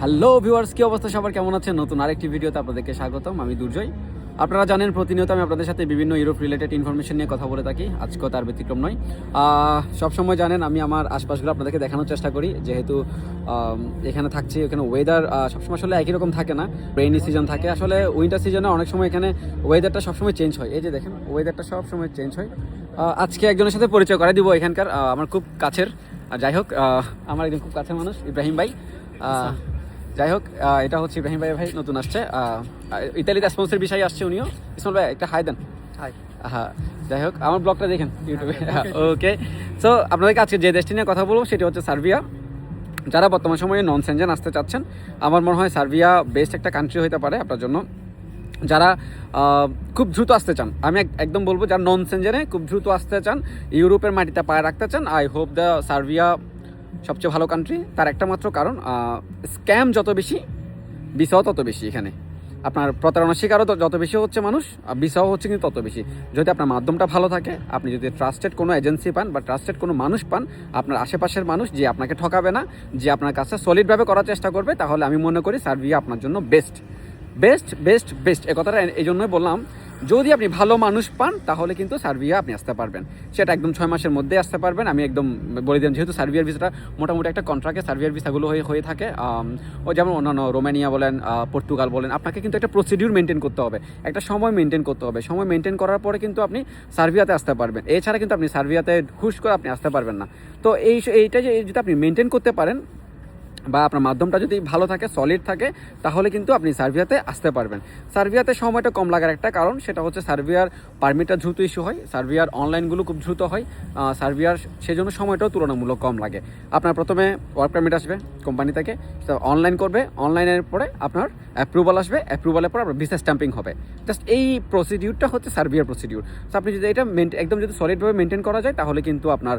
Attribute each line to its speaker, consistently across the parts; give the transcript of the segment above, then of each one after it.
Speaker 1: Hello viewers কি অবস্থা? সবার কেমন আছেন? নতুন আরেকটি ভিডিওতে আপনাদেরকে স্বাগতম। আমি দুর্জয়। আপনারা জানেন, প্রতিনিয়ত আমি আপনাদের সাথে বিভিন্ন ইউরোপ রিলেটেড ইনফরমেশন নিয়ে কথা বলে থাকি। আজকেও তার ব্যতিক্রম নয়। সবসময় জানেন, আমি আমার আশপাশগুলো আপনাদেরকে দেখানোর চেষ্টা করি। যেহেতু এখানে থাকছি, এখানে ওয়েদার সবসময় আসলে একই রকম থাকে না। রেইনি সিজন থাকে। আসলে উইন্টার সিজনে অনেক সময় এখানে ওয়েদারটা সবসময় চেঞ্জ হয়। এই যে দেখেন ওয়েদারটা সবসময় চেঞ্জ হয়। আজকে একজনের সাথে পরিচয় করে দিব এখানকার। আমার খুব কাছের। যাই হোক আমার একজন খুব কাছের মানুষ, ইব্রাহিম ভাই। যাই হোক এটা হচ্ছে ইব্রাহিম ভাই ভাই নতুন আসছে। ইতালিতে স্পন্সের বিষয়ে আসছে উনিও। ইসমাল ভাই একটা হাই দেন।
Speaker 2: হাই।
Speaker 1: হ্যাঁ যাই হোক আমার ব্লগটা দেখেন ইউটিউবে। ওকে সো আপনাদেরকে আজকে যে দেশটি নিয়ে কথা বলব সেটি হচ্ছে সার্বিয়া। যারা বর্তমান সময়ে নন সেনজেন আসতে চাচ্ছেন আমার মনে হয় সার্বিয়া বেস্ট একটা কান্ট্রি হতে পারে আপনার জন্য। যারা খুব দ্রুত আসতে চান আমি এক- একদম বলব যারা নন সেনজেনে খুব দ্রুত আসতে চান ইউরোপের মাটিতে পায়ে রাখতে চান আই হোপ দ্য সার্বিয়া সবচেয়ে ভালো কান্ট্রি তার একটা মাত্র কারণ স্ক্যাম যত বেশি ভিসাও তত বেশি এখানে। আপনার প্রতারণার শিকারও যত বেশি হচ্ছে মানুষ, আর ভিসাও হচ্ছে কিন্তু তত বেশি। যদি আপনার মাধ্যমটা ভালো থাকে, আপনি যদি ট্রাস্টেড কোনো এজেন্সি পান বা ট্রাস্টেড কোনো মানুষ পান, আপনার আশেপাশের মানুষ যে আপনাকে ঠকাবে না, যে আপনার কাছে সলিডভাবে করার চেষ্টা করবে, তাহলে আমি মনে করি সার্ভিয়া আপনার জন্য বেস্ট বেস্ট বেস্ট বেস্ট এ কথাটা এই জন্যই বললাম যদি আপনি ভালো মানুষ পান, তাহলে কিন্তু সার্বিয়া আপনি আসতে পারবেন। সেটা একদম ছয় মাসের মধ্যে আসতে পারবেন। আমি একদম বলে দিলাম, যেহেতু সার্বিয়ার ভিসাটা মোটামুটি একটা কন্ট্রাক্টে সার্বিয়ার ভিসাগুলো হয়ে হয়ে থাকে ও যেমন অন্যান্য রোমানিয়া বলেন পর্তুগাল বলেন, আপনাকে কিন্তু একটা প্রসিডিউর মেনটেন করতে হবে। একটা সময় মেনটেন করতে হবে। সময় মেনটেন করার পরে কিন্তু আপনি সার্বিয়াতে আসতে পারবেন। এছাড়া কিন্তু আপনি সার্বিয়াতে হুশ করে আপনি আসতে পারবেন না। তো এই, এইটা যে, যদি আপনি মেনটেন করতে পারেন বা আপনার মাধ্যমটা যদি ভালো থাকে সলিড থাকে, তাহলে কিন্তু আপনি সার্বিয়াতে আসতে পারবেন। সার্বিয়াতে সময়টা কম লাগার একটা কারণ, সেটা হচ্ছে সার্বিয়ার পারমিটটা দ্রুত ইস্যু হয়, সার্বিয়ার অনলাইনগুলো খুব দ্রুত হয় সার্বিয়ার সেজন্য সময়টাও তুলনামূলক কম লাগে। আপনার প্রথমে ওয়ার্ক পারমিট আসবে কোম্পানি থেকে অনলাইন করবে অনলাইনের পরে আপনার অ্যাপ্রুভাল আসবে অ্যাপ্রুভালের পর আপনার ভিসা স্ট্যাম্পিং হবে। জাস্ট এই প্রসিডিউরটা হচ্ছে সার্বিয়ার প্রসিডিউর তো আপনি যদি এটা একদম যদি সলিডভাবে মেনটেন করা যায়, তাহলে কিন্তু আপনার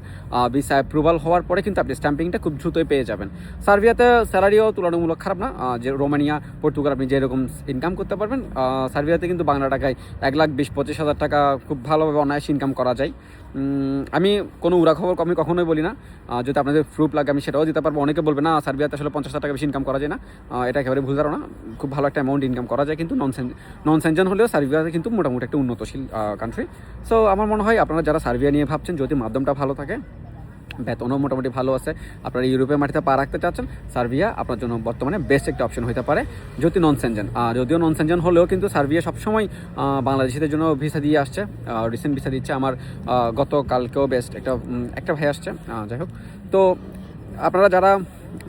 Speaker 1: ভিসা অ্যাপ্রুভাল হওয়ার পরে কিন্তু আপনি স্ট্যাম্পিংটা খুব দ্রুতই পেয়ে যাবেন। সার্বিয়াতে স্যালারিও তুলনামূলক খারাপ না। যে রোমানিয়া, পর্তুগাল আপনি যেরকম ইনকাম করতে পারবেন সার্বিয়াতে কিন্তু বাংলা টাকায় এক লাখ বিশ পঁচিশ হাজার টাকা খুব ভালোভাবে অনায়াসে ইনকাম করা যায়। আমি কোনো উড়া খবর আমি কখনোই বলি না। যদি আপনাদের প্রুফ লাগে আমি সেটাও দিতে পারব। অনেকে বলবে, না, সার্বিয়াতে আসলে পঞ্চাশ হাজার টাকা বেশি ইনকাম করা যায় না। এটা একেবারে ভুল ধারণা। খুব ভালো একটা অ্যামাউন্ট ইনকাম করা যায়, কিন্তু নন নন সেনজন হলেও সার্বিয়াতে কিন্তু মোটামুটি একটা উন্নতশীল কান্ট্রি সো আমার মনে হয় আপনারা যারা সার্বিয়া নিয়ে ভাবছেন, যদি মাধ্যমটা ভালো থাকে বেতনও মোটামুটি ভালো আছে। আপনারা ইউরোপের মাটিতে পা রাখতে চাচ্ছেন, সার্বিয়া আপনার জন্য বর্তমানে বেস্ট একটা অপশন হতে পারে। যদি নন সেনজেন যদিও নন সেনজেন হলেও কিন্তু সার্বিয়া সবসময় বাংলাদেশিদের জন্য ভিসা দিয়ে আসছে রিসেন্ট ভিসা দিচ্ছে। আমার গতকালকেও বেস্ট একটা একটা ভাই আসছে যাই হোক। তো আপনারা যারা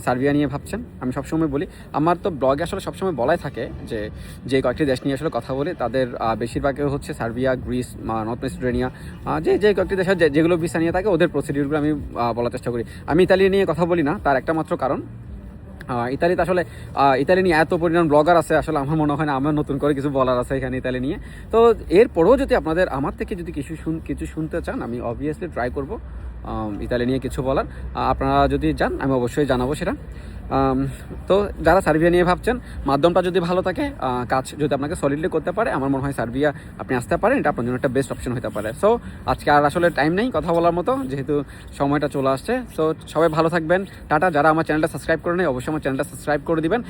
Speaker 1: সার্বিয়া নিয়ে ভাবছেন, আমি সবসময় বলি। আমার তো ব্লগে আসলে সবসময় বলাই থাকে যে যে কয়েকটি দেশ নিয়ে আসলে কথা বলি, তাদের বেশিরভাগই হচ্ছে সার্বিয়া, গ্রিস নর্থ মেসিডোনিয়া যে যে কয়েকটি দেশের যে- যেগুলো ভিসা নিয়ে থাকে, ওদের প্রসিডিউরগুলো আমি বলার চেষ্টা করি। আমি ইতালি নিয়ে কথা বলি না, তার একটা মাত্র কারণ ইতালিতে আসলে ইতালি নিয়ে এত পরিমাণ ব্লগার আছে, আসলে আমার মনে হয় না, আমার নতুন করে কিছু বলার আছে এখানে ইতালি নিয়ে। তো এরপরেও যদি আপনাদের, আমার থেকে যদি কিছু শুন, কিছু শুনতে চান, আমি অবভিয়াসলি ট্রাই করব। ইতালি নিয়ে কিছু বলার। আপনারা যদি যান আমি অবশ্যই জানাব সেটা। তো যারা সার্বিয়া নিয়ে ভাবছেন, মাধ্যমটা যদি ভালো থাকে কাজ যদি আপনাকে সলিডলি করতে পারে, আমার মনে হয় সার্বিয়া আপনি আসতে পারেন, এটা আপনার জন্য একটা বেস্ট অপশন হতে পারে। সো আজকে আর আসলে টাইম নেই কথা বলার মতো, যেহেতু সময়টা চলে আসছে। সো সবাই ভালো থাকবেন। টাটা, যারা আমার চ্যানেলটা সাবস্ক্রাইব করে নেই অবশ্যই আমার চ্যানেলটা সাবস্ক্রাইব করে দিবেন।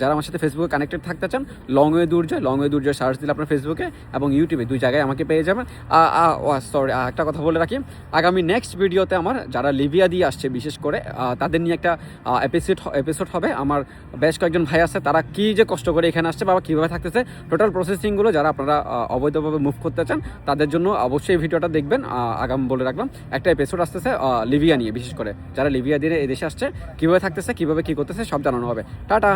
Speaker 1: যারা আমার সাথে ফেসবুকে কানেক্টেড থাকতে চান long way Durjoy long way Durjoy search দিলে আপনার ফেসবুকে এবং ইউটিউবে দুই জায়গায় আমাকে পেয়ে যাবেন। সরি একটা কথা বলে রাখি। আগামী নেক্সট ভিডিওতে আমার, যারা লিবিয়া দিয়ে আসছে, বিশেষ করে তাদের নিয়ে একটা এপিসোড এপিসোড হবে। আমার বেশ কয়েকজন ভাই আছে, তারা কি যে কষ্ট করে এখানে আসছে বা কীভাবে থাকতেছে টোটাল প্রসেসিংগুলো যারা আপনারা অবৈধভাবে মুভ করতে চান, তাদের জন্য অবশ্যই ভিডিওটা দেখবেন। আগাম বলে রাখলাম, একটা এপিসোড আসতেছে লিবিয়া নিয়ে, বিশেষ করে। যারা লিবিয়া দিয়ে এদেশে আসছে, কীভাবে থাকতেছে, কীভাবে কী করতেছে, সব জানানো হবে। টাটা!